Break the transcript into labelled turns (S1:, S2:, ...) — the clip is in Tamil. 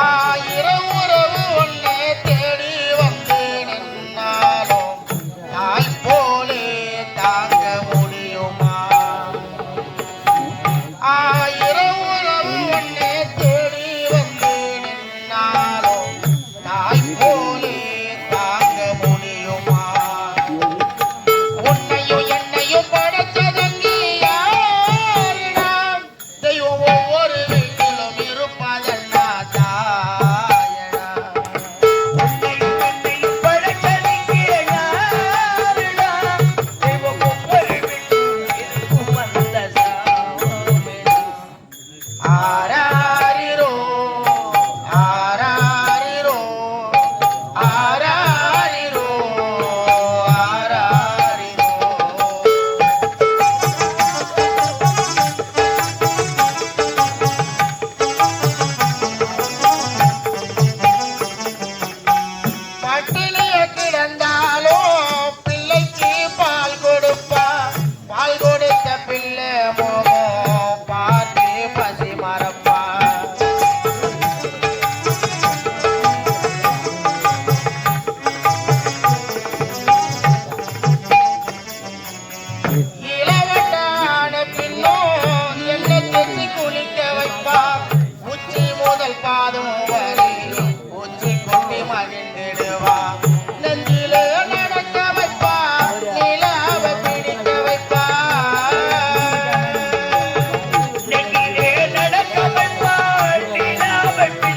S1: ஆயிரம் உறவு ஒன்னே தேடி வந்தேன் என்னாலும் தாய் தாங்க பிள்ளை Bye.